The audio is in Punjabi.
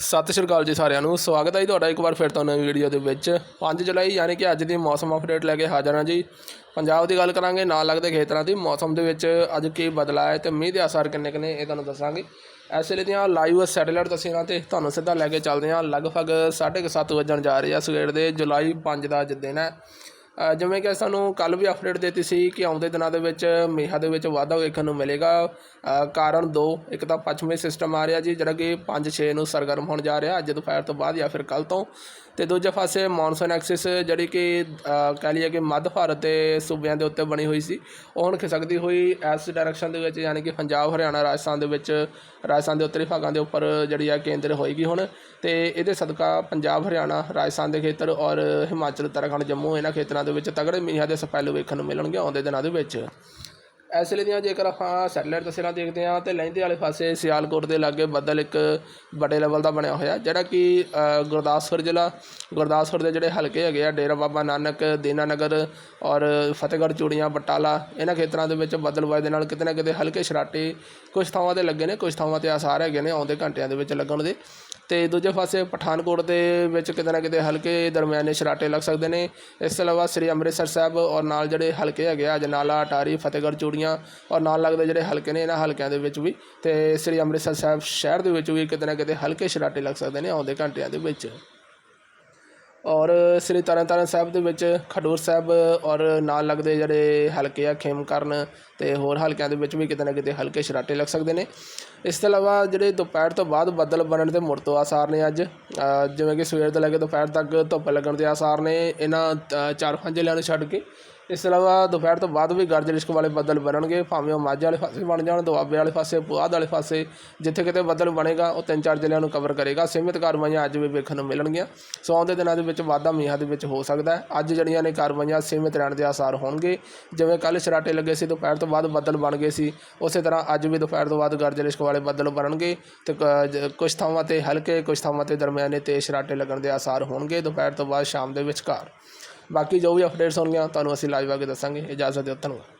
ਸਤਿ ਸ਼੍ਰੀ ਅਕਾਲ ਜੀ ਸਾਰਿਆਂ ਨੂੰ। ਸਵਾਗਤ ਹੈ ਜੀ ਤੁਹਾਡਾ ਇੱਕ ਵਾਰ ਫਿਰ ਤੋਂ ਨਵੀਂ ਵੀਡੀਓ ਦੇ ਵਿੱਚ। 5 ਜੁਲਾਈ ਯਾਨੀ ਕਿ ਅੱਜ ਦੀ ਮੌਸਮ ਅਪਡੇਟ ਲੈ ਕੇ ਹਾਜ਼ਰ ਹਾਂ ਜੀ। ਪੰਜਾਬ ਦੀ ਗੱਲ ਕਰਾਂਗੇ, ਨਾਲ ਲੱਗਦੇ ਖੇਤਰਾਂ ਦੀ। ਮੌਸਮ ਦੇ ਵਿੱਚ ਅੱਜ ਕੀ ਬਦਲਾਅ ਹੈ ਤੇ ਮੀਂਹ ਦੇ ਅਸਰ ਕਿੰਨੇ ਕਿੰਨੇ ਇਹ ਤੁਹਾਨੂੰ ਦੱਸਾਂਗੇ। ਇਸ ਵੇਲੇ ਦੀਆਂ ਲਾਈਵ ਸੈਟੇਲਾਈਟ ਤਸਵੀਰਾਂ ਤੇ ਤੁਹਾਨੂੰ ਸਿੱਧਾ ਲੈ ਕੇ ਚੱਲਦੇ ਹਾਂ। ਲਗਭਗ 7:30 ਵਜਣ ਜਾ ਰਹੇ ਆ। ਸਵੇਰ ਦੇ ਜੁਲਾਈ 5 ਦਾ ਅੱਜ ਦਿਨ ਹੈ। ਜਿਵੇਂ ਕਿ ਸਾਨੂੰ ਕੱਲ ਵੀ ਅਪਡੇਟ ਦਿੱਤੀ ਸੀ ਕਿ ਆਉਂਦੇ ਦਿਨਾਂ ਦੇ ਵਿੱਚ ਮੀਂਹਾਂ ਦੇ ਵਿੱਚ ਵਾਧਾ ਵੇਖਣ ਨੂੰ ਮਿਲੇਗਾ। ਕਾਰਨ ਦੋ ਇੱਕ ਤਾਂ ਪੱਛਮੀ ਸਿਸਟਮ ਆ ਰਿਹਾ ਜੀ ਜਿਹੜਾ ਕਿ 5-6 ਨੂੰ ਸਰਗਰਮ ਹੋਣ ਜਾ ਰਿਹਾ ਅੱਜ ਦੁਪਹਿਰ ਤੋਂ ਬਾਅਦ ਜਾਂ ਫਿਰ ਕੱਲ ਤੋਂ। ਤੇ ਦੂਜੇ ਪਾਸੇ ਮੌਨਸੂਨ ਐਕਸਿਸ ਜਿਹੜੀ ਕਿ ਅ, ਕਹਿ ਲਈਏ ਕਿ ਮੱਧ ਭਾਰਤ ਦੇ ਸੂਬਿਆਂ ਦੇ ਉੱਤੇ ਬਣੀ ਹੋਈ ਸੀ ਉਹ ਹੁਣ ਖਿਸਕਦੀ ਹੋਈ ਇਸ ਡਾਇਰੈਕਸ਼ਨ ਦੇ ਵਿੱਚ ਯਾਨੀ ਕਿ ਪੰਜਾਬ ਹਰਿਆਣਾ ਰਾਜਸਥਾਨ ਦੇ ਵਿੱਚ ਰਾਜਸਥਾਨ ਦੇ ਉੱਤਰੀ ਭਾਗਾਂ ਦੇ ਉੱਪਰ ਜਿਹੜੀ ਆ ਕੇਂਦਰ ਹੋਏਗੀ ਹੁਣ। ਤੇ ਇਹਦੇ ਸਦਕਾ ਪੰਜਾਬ ਹਰਿਆਣਾ ਰਾਜਸਥਾਨ ਦੇ ਖੇਤਰ ਔਰ ਹਿਮਾਚਲ ਉੱਤਰਾਖੰਡ ਜੰਮੂ ਇਹਨਾਂ ਖੇਤਰਾਂ ਦੇ ਵਿੱਚ ਤਗੜੇ ਮੀਂਹਾਂ ਦੇ ਸਪੈਲ ਵੇਖਣ ਨੂੰ ਮਿਲਣਗੇ ਆਉਂਦੇ ਦਿਨਾਂ ਦੇ ਵਿੱਚ। ਇਸ ਲਈ ਦੀਆਂ ਜੇਕਰ ਆਪਾਂ ਸੈਟੇਲਾਈਟ ਤਸਵੀਰਾਂ ਦੇਖਦੇ ਹਾਂ ਤੇ ਲਹਿੰਦੇ ਵਾਲੇ ਪਾਸੇ ਸਿਆਲਕੋਟ ਦੇ ਲਾਗੇ ਬੱਦਲ ਇੱਕ ਵੱਡੇ ਲੈਵਲ ਦਾ ਬਣਿਆ ਹੋਇਆ, ਜਿਹੜਾ ਕਿ ਗੁਰਦਾਸਪੁਰ ਜ਼ਿਲ੍ਹਾ, ਗੁਰਦਾਸਪੁਰ ਦੇ ਜਿਹੜੇ ਹਲਕੇ ਹੈਗੇ ਆ, ਡੇਰਾ ਬਾਬਾ ਨਾਨਕ ਦੀਨਾਨਗਰ ਔਰ ਫਤਿਹਗੜ੍ਹ, ਚੂੜੀਆਂ, ਬਟਾਲਾ, ਇਹਨਾਂ ਖੇਤਰਾਂ ਦੇ ਵਿੱਚ ਬੱਦਲਬਾਜ਼ੀ ਦੇ ਨਾਲ ਕਿਤੇ ਨਾ ਕਿਤੇ ਹਲਕੇ ਸ਼ਰਾਟੇ ਕੁਝ ਥਾਵਾਂ ਤੇ ਲੱਗੇ ਨੇ ਕੁਝ ਥਾਵਾਂ ਤੇ ਆਸਾਰ ਹੈਗੇ ਨੇ ਆਉਂਦੇ ਘੰਟਿਆਂ ਦੇ ਵਿੱਚ ਲੱਗਣ ਦੇ। ਅਤੇ ਦੂਜੇ ਪਾਸੇ ਪਠਾਨਕੋਟ ਦੇ ਵਿੱਚ ਕਿਤੇ ਨਾ ਕਿਤੇ ਹਲਕੇ ਦਰਮਿਆਨੇ ਸ਼ਰਾਟੇ ਲੱਗ ਸਕਦੇ ਨੇ। ਇਸ ਤੋਂ ਇਲਾਵਾ ਸ੍ਰੀ ਅੰਮ੍ਰਿਤਸਰ ਸਾਹਿਬ ਔਰ ਨਾਲ ਜਿਹੜੇ ਹਲਕੇ ਹੈਗੇ ਆ, ਅਜਨਾਲਾ, ਅਟਾਰੀ, ਫਤਿਹਗੜ੍ਹ, ਚੂੜੀਆਂ ਔਰ ਨਾਲ ਲੱਗਦੇ ਜਿਹੜੇ ਹਲਕੇ ਨੇ, ਇਹਨਾਂ ਹਲਕਿਆਂ ਦੇ ਵਿੱਚ ਵੀ। ਅਤੇ ਸ੍ਰੀ ਅੰਮ੍ਰਿਤਸਰ ਸਾਹਿਬ ਸ਼ਹਿਰ ਦੇ ਵਿੱਚ ਵੀ ਕਿਤੇ ਨਾ ਕਿਤੇ ਹਲਕੇ ਸ਼ਰਾਟੇ ਲੱਗ ਸਕਦੇ ਨੇ ਆਉਂਦੇ ਘੰਟਿਆਂ ਦੇ ਵਿੱਚ। ਔਰ ਸ੍ਰੀ ਤਰਨਤਾਰਨ ਸਾਹਿਬ ਦੇ ਵਿੱਚ ਖਡੂਰ ਸਾਹਿਬ ਔਰ ਨਾਲ ਲੱਗਦੇ ਜਿਹੜੇ ਹਲਕੇ ਆ ਖੇਮਕਰਨ ਤੇ ਹੋਰ ਹਲਕਿਆਂ ਦੇ ਵਿੱਚ ਵੀ ਕਿਤੇ ਨਾ ਕਿਤੇ ਹਲਕੇ ਸ਼ਰਾਟੇ ਲੱਗ ਸਕਦੇ ਨੇ। ਇਸ ਤੋਂ ਇਲਾਵਾ ਜਿਹੜੇ ਦੁਪਹਿਰ ਤੋਂ ਬਾਅਦ ਬੱਦਲ ਬਣਨ ਦੇ ਮੁੜ ਤੋਂ ਆਸਾਰ ਨੇ ਅੱਜ। ਜਿਵੇਂ ਕਿ ਸਵੇਰ ਤੋਂ ਲੈ ਕੇ ਦੁਪਹਿਰ ਤੱਕ ਧੁੱਪ ਲੱਗਣ ਦੇ ਆਸਾਰ ਨੇ। ਇਹਨਾਂ ਚਾਰ ਪੰਜ ਜ਼ਿਲ੍ਹਿਆਂ ਨੂੰ ਛੱਡ ਕੇ ਇਸ ਤੋਂ ਇਲਾਵਾ ਦੁਪਹਿਰ ਤੋਂ ਬਾਅਦ ਵੀ ਗਰਜ ਰਿਸ਼ਕ ਵਾਲੇ ਬੱਦਲ ਬਣਨਗੇ, ਭਾਵੇਂ ਉਹ ਮਾਝੇ ਵਾਲੇ ਪਾਸੇ ਬਣ ਜਾਣ, ਦੁਆਬੇ ਵਾਲੇ ਪਾਸੇ, ਪੁਆਧ ਵਾਲੇ ਪਾਸੇ, ਜਿੱਥੇ ਕਿਤੇ ਬੱਦਲ ਬਣੇਗਾ, ਉਹ ਤਿੰਨ ਚਾਰ ਜ਼ਿਲ੍ਹਿਆਂ ਨੂੰ ਕਵਰ ਕਰੇਗਾ। ਸੀਮਿਤ ਕਾਰਵਾਈਆਂ ਅੱਜ ਵੀ ਵੇਖਣ ਨੂੰ ਮਿਲਣਗੀਆਂ। ਸੋ ਆਉਂਦੇ ਦਿਨਾਂ ਦੇ ਵਿੱਚ ਵਾਧਾ ਮੀਂਹਾਂ ਦੇ ਵਿੱਚ ਹੋ ਸਕਦਾ ਹੈ। ਅੱਜ ਜਿਹੜੀਆਂ ਨੇ ਕਾਰਵਾਈਆਂ ਸੀਮਿਤ ਰਹਿਣ ਦੇ ਆਸਾਰ ਹੋਣਗੇ। ਜਿਵੇਂ ਕੱਲ ਸ਼ਰਾਟੇ ਲੱਗੇ ਸੀ, ਦੁਪਹਿਰ ਤੋਂ ਬਾਅਦ ਬੱਦਲ ਬਣ ਗਏ ਸੀ, ਉਸੇ ਤਰ੍ਹਾਂ ਅੱਜ ਵੀ ਦੁਪਹਿਰ ਤੋਂ ਬਾਅਦ ਗਰਜ ਰਿਸਕ ਵਾਲੇ ਬੱਦਲ ਬਣਨਗੇ ਤੇ ਕ- ਜ- ਕੁਝ ਥਾਵਾਂ ਤੇ ਹਲਕੇ ਕੁਝ ਥਾਵਾਂ ਤੇ ਦਰਮਿਆਨੇ ਤੇ ਸ਼ਰਾਟੇ ਲੱਗਣ ਦੇ ਆਸਾਰ ਹੋਣਗੇ। ਦੁਪਹਿਰ ਤੋਂ ਬਾਅਦ ਸ਼ਾਮ ਦੇ ਵਿਚਕਾਰ ਬਾਕੀ ਜੋ ਵੀ ਅਪਡੇਟਸ ਹੋਣਗੀਆਂ ਤੁਹਾਨੂੰ ਅਸੀਂ ਲਾਈਵ ਆ ਕੇ ਦੱਸਾਂਗੇ ਇਜਾਜ਼ਤ ਦਿਓ ਧੰਨਵਾਦ।